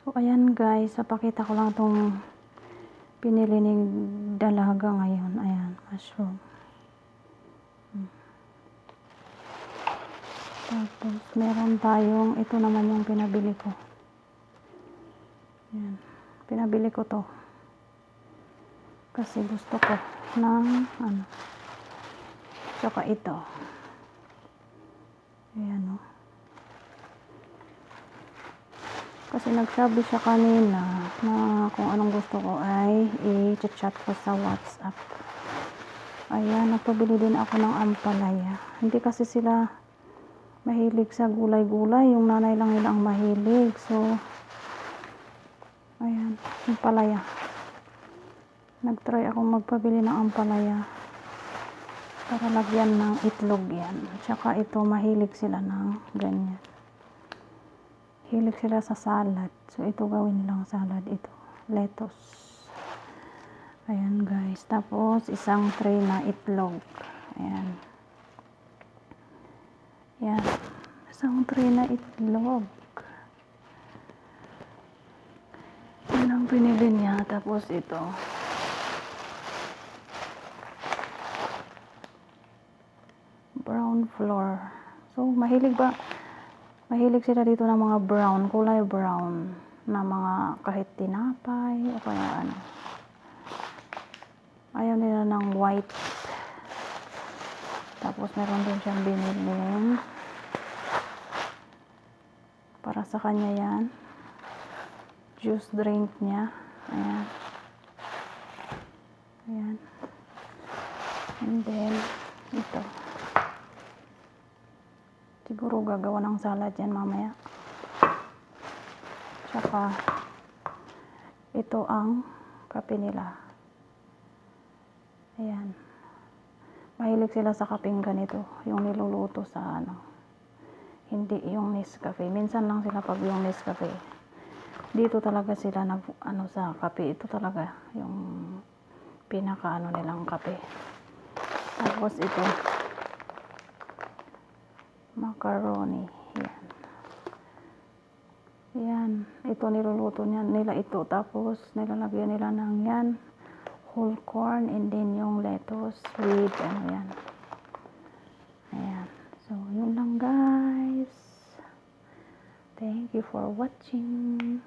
So, ayan guys, papakita ko lang tong pinili ni dalaga ngayon. Ayan, mushroom. Tapos, meron tayong, ito naman yung pinabili ko. Ayan, pinabili ko to. Kasi gusto ko ng, ano, tsaka ito. Ayan, oh. Kasi nagsabi siya kanina na kung anong gusto ko ay i-chat ko sa WhatsApp. Ayan, nagpabili din ako ng ampalaya. Hindi kasi sila mahilig sa gulay-gulay. Yung nanay lang nila ang mahilig. So, ayan, ampalaya. Nagtry akong magpabili ng ampalaya para lagyan ng itlog yan. Tsaka ito, mahilig sila ng ganyan hilig sila sa salad. So, ito gawin nilang salad. Ito, lettuce. Ayan, guys. Tapos, isang tray na itlog. Ayan. Ayan. Isang tray na itlog. Yan ang pinili niya. Tapos, ito. Brown flour. So, mahilig ba? Mahilig sila dito ng mga brown, kulay brown na mga kahit tinapay o kaya ano. Ayaw nila ng white. Tapos meron din siyang biniling para sa kanya yan. Juice drink niya. Ayan. Ayan. And then, ito. Siguro gagawa ng salad yan mamaya. Tsaka, ito ang kape nila. Ayan. Mahilig sila sa kapeng ganito. Yung niluluto sa ano. Hindi yung Nescafe. Minsan lang sila pag yung Nescafe. Dito talaga sila nag, ano sa kape. Ito talaga yung pinaka ano nilang kape. Tapos ito macaroni. Yan. Yan. Ito niluluto niya, nila ito. Tapos nilalagyan nila ng yan. Whole corn and then yung lettuce with ano yan. Ayan. So, yun lang guys. Thank you for watching.